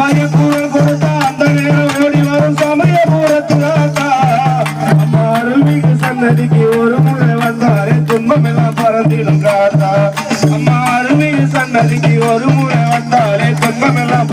சமயபுரம் கொடுத்த அந்த நேரம் ஓடி வரும். சமயபுரத்து ராசா அம்மா அருள்மிகு சன்னதிக்கு ஒரு முறை வந்தாரே. துன்பம் எல்லாம் பறந்திடும் ராசா அம்மா அருள்மிகு சன்னதிக்கு ஒரு முறை வந்தாரே. துன்பம் எல்லாம்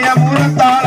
minha mulher tá